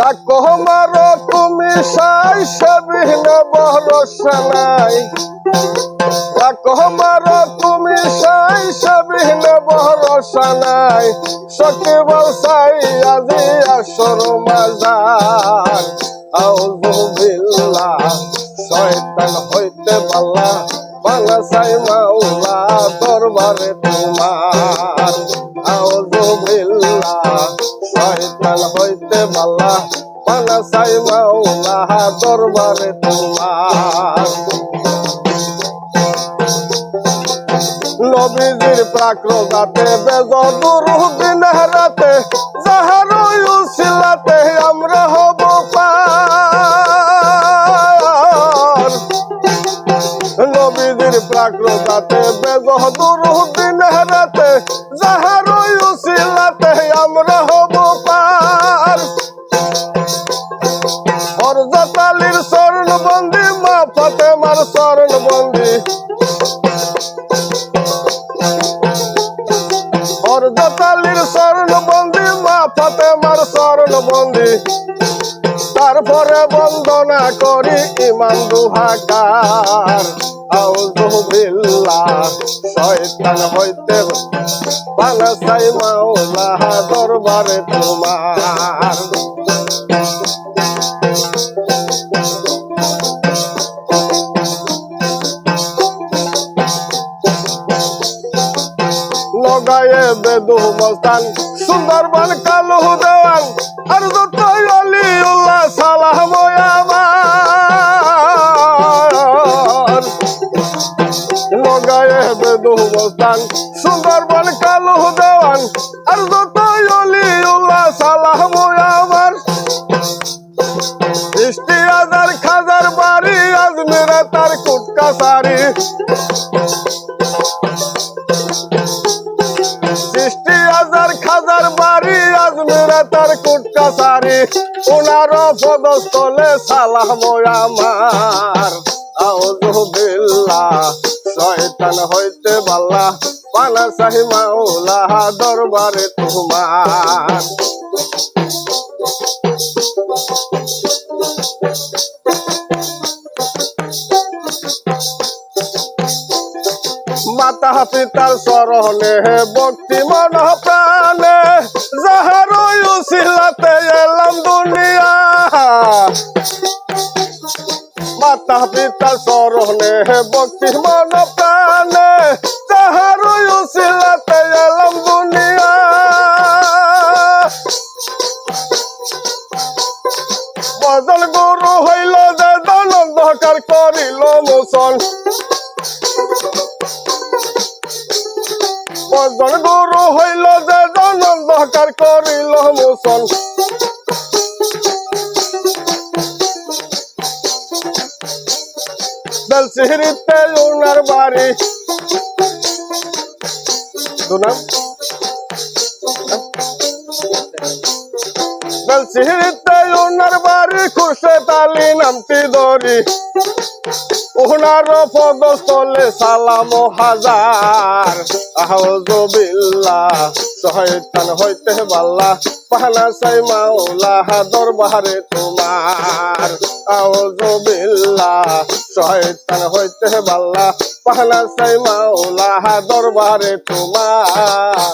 রাখো মারো, তুমি সাই সবিহীন ভরসা নাই। রাখো মারো, তুমি সাই সবিহীন ভরসা নাই। সখী বলসাই, আজি আসর মাজার। আউযু বিল্লাহ শয়তান হইতে পাল্লা বানাসাই মাওলা দরবারে তোমার। শয়তান হইতে পাল্লা বানাসাই মাওলা দরবারে তোমার। নবীজির প্রাকৃতাতে বেজদুর দিন রাতে, যাহার উসিলাতে আমরা হব পার। নবীজির প্রাকৃতাতে বেজদুর দিন রাতে, যাহার স্বর্ণ বন্দি হরজতালির মা ফাতেমার স্বর্ণ বন্দি তারপরে বন্দনা করি ইমান দুহাকার। শয়তান হইতে বানাসাই মাওলা দরবারে তোমার। বেদু মস্তান, সুন্দরবন কালু দেওয়ান, আর যত অলি উল্লাহ সালাম আমার। লগায়ে বেদু মস্তান, সুন্দরবন কালু দেওয়ান, আর যত অলি সালাম আমার। বৃষ্টি হাজার খাজার বাড়ি, আজমেরে তার কুটকা সারি। আজমেরে তার কুটকা সারি ওনার পদস্থলে সালাম আমার। আউজুবিল্লাহ শয়তান হইতে বাল্লা পানা সাহি মাওলা দরবারে তোমার। মাতা পিতার স্মরণে ভক্তি মন প্রাণে মাতা পিতার স্মরণে ভক্তি মন প্রাণে, যাহার উসিলাতে এলাম দুনিয়া। বদল গুরু হইল যে দনন্দকার করিল মোচন। বদল গুরু হইল যে দনন্দকার করিল মোচন বেলসিহরিতে উনার বাড়ি। দুনাম বেলসিহরিতে উনার বাড়ি খুরশে তালি নামটি দরি উনার পদস্থলে সালাম হাজার। আহজু বিল্লাহ শয়তান হইতে বাল্লা। পাহানা সাই মাওলা দরবারে তোমার। আউযু বিল্লাহ শয়তান হইতে বাল্লা পাহনা সাই মাওলা দরবারে তোমার।